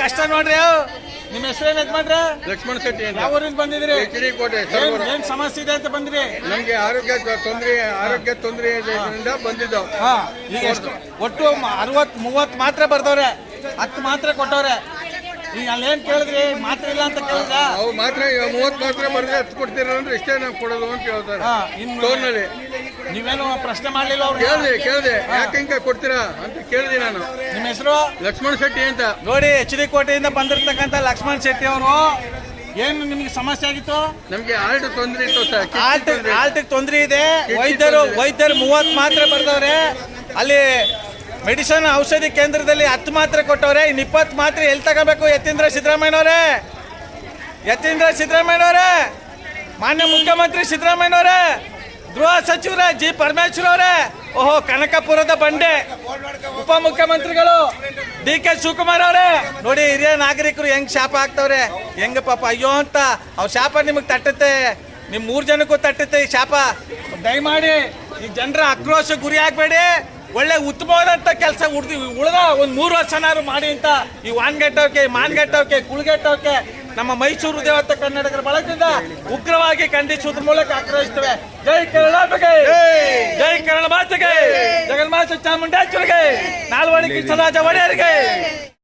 ಕಷ್ಟ ನೋಡ್ರಿ ನಿಮ್ಮ ಹೆಸರು ಏನ್ ಮಾಡ್ರ ಲಕ್ಷ್ಮಣ ಶೆಟ್ಟಿ ಅಂತ. ಯಾವ ಊರಿಂದ ಬಂದಿದ್ರಿ ಕೋಟೆ ಏನ್ ಸರ್ವೂರು. ಏನ್ ಸಮಸ್ಯೆ ಇದೆ ಅಂತ ಬಂದ್ರಿ? ನಮ್ಗೆ ಆರೋಗ್ಯ ತೊಂದರೆ ಆರೋಗ್ಯ ತೊಂದರೆ ಇದರಿಂದ ಬಂದಿದ್ದು ಹಾ ಈಗ ಎಷ್ಟು ಒಟ್ಟು ಅರವತ್ ಮೂವತ್ ಮಾತ್ರೆ ಬರ್ದವ್ರೆ. ಹತ್ತು ಮಾತ್ರೆ ಕೊಟ್ಟವ್ರೆ. ಈಗ ಅಲ್ಲಿ ಏನ್ ಕೇಳಿದ್ರಿ? ಮಾತ್ರೆ ಇಲ್ಲ ಅಂತ ಕೇಳಿದ್ರ? ಅವು ಮಾತ್ರ ಈಗ ಮೂವತ್ತು ಮಾತ್ರ ಬರೆದ್ರೆ ಹತ್ತು ಕೊಡ್ತೀರ ಅಂದ್ರೆ ಇಷ್ಟೇ ನಾವು ಕೊಡೋದು ಅಂತ ಹೇಳ್ತಾರೆ. ಹಾ ಇನ್ನು ನೀವೇನು ಪ್ರಶ್ನೆ ಮಾಡ್ಲಿಲ್ಲ ಅವ್ರು? ಕೇಳಿದೆ ಕೇಳಿದೆ. ಯಾಕೆ ಹಿಂಗೆ ಕೊಡ್ತೀರಾ ಅಂತ ಕೇಳಿದೆ ನಾನು. ಹೆಸರು? ಲಕ್ಷ್ಮಣ್ ಶೆಟ್ಟಿ ಅಂತ. ನೋಡಿ ಎಚ್ ಡಿ ಕೋಟೆಯಿಂದ ಬಂದಿರತಕ್ಕಂತ ಲಕ್ಷ್ಮಣ್ ಶೆಟ್ಟಿ ಅವರು. ಏನು ನಿಮ್ಗೆ ಸಮಸ್ಯೆ ಆಗಿತ್ತು? ನಮ್ಗೆ ಆಲ್ಟ್ ತೊಂದರೆ ಇತ್ತು ಸರ್. ಆಲ್ಟ್ ತೊಂದ್ರೆ. ತೊಂದರೆ ಇದೆ. ವೈದ್ಯರು ವೈದ್ಯರು ಮೂವತ್ತು ಮಾತ್ರೆ ಬರ್ದವ್ರೆ. ಅಲ್ಲಿ ಮೆಡಿಸನ್ ಔಷಧಿ ಕೇಂದ್ರದಲ್ಲಿ ಹತ್ತು ಮಾತ್ರೆ ಕೊಟ್ಟವ್ರೆ. ಇನ್ನು ಇಪ್ಪತ್ತು ಮಾತ್ರೆ ಎಲ್ಲಿ ತಗೋಬೇಕು ಯತೀಂದ್ರ ಸಿದ್ದರಾಮಯ್ಯನವರೇ? ಯತೀಂದ್ರ ಸಿದ್ದರಾಮಯ್ಯನವರೇ? ಮಾನ್ಯ ಮುಖ್ಯಮಂತ್ರಿ ಸಿದ್ದರಾಮಯ್ಯನವರೇ? ಗೃಹ ಸಚಿವರೇ, ಜಿ. ಪರಮೇಶ್ವರ ಅವರೇ, ಓಹೋ, ಕನಕಪುರದ ಬಂಡೆ. ಉಪಮುಖ್ಯಮಂತ್ರಿಗಳು ಡಿ ಕೆ ಶಿವಕುಮಾರ್ ಅವರೇ. ನೋಡಿ, ಹಿರಿಯ ನಾಗರಿಕರು ಹೆಂಗ್ ಶಾಪ ಹಾಕ್ತವ್ರೆ? ಹೆಂಗ ಪಾಪ, ಅಯ್ಯೋ ಅಂತ ಅವ್ರ ಶಾಪ ನಿಮಗೆ ತಟ್ಟುತ್ತೆ. ನಿಮ್ ಮೂರ್ ಜನಕ್ಕೂ ತಟ್ಟುತ್ತೆ ಈ ಶಾಪ. ದಯಮಾಡಿ ಈ ಜನರ ಆಕ್ರೋಶ ಗುರಿ ಆಗ್ಬೇಡಿ. ಒಳ್ಳೆ ಉತ್ತಮವಾದಂತ ಕೆಲಸ ಉಳ್ದ ಒಂದ್ ಮೂರು ವರ್ಷನಾರು ಮಾಡಿ ಅಂತ ಈ ವಾನ್ಗೆಟ್ಟವಕ್ಕೆ ಮಾನ್ಗೆಟ್ಟವಕ್ಕೆ ಕುಳ್ಗೆಟ್ಟವ್ಕೆ ನಮ್ಮ ಮೈಸೂರು ದೇವತ ಕನ್ನಡಿಗರ ಬಳಗದಿಂದ ಉಗ್ರವಾಗಿ ಖಂಡಿಸುವುದರ ಮೂಲಕ ಆಗ್ರಹಿಸುತ್ತೇವೆ ಜೈ ಕರ್ನಾಟಕ ಜೈ. ಕನ್ನಡ ಮಾತೆಗೆ. ಜಗನ್ಮಾತೆ ಚಾಮುಂಡೇಶ್ವರಿಗೆ. ನಾಲ್ವಡಿ ಕೃಷ್ಣರಾಜ ಒಡೆಯರಿಗೆ.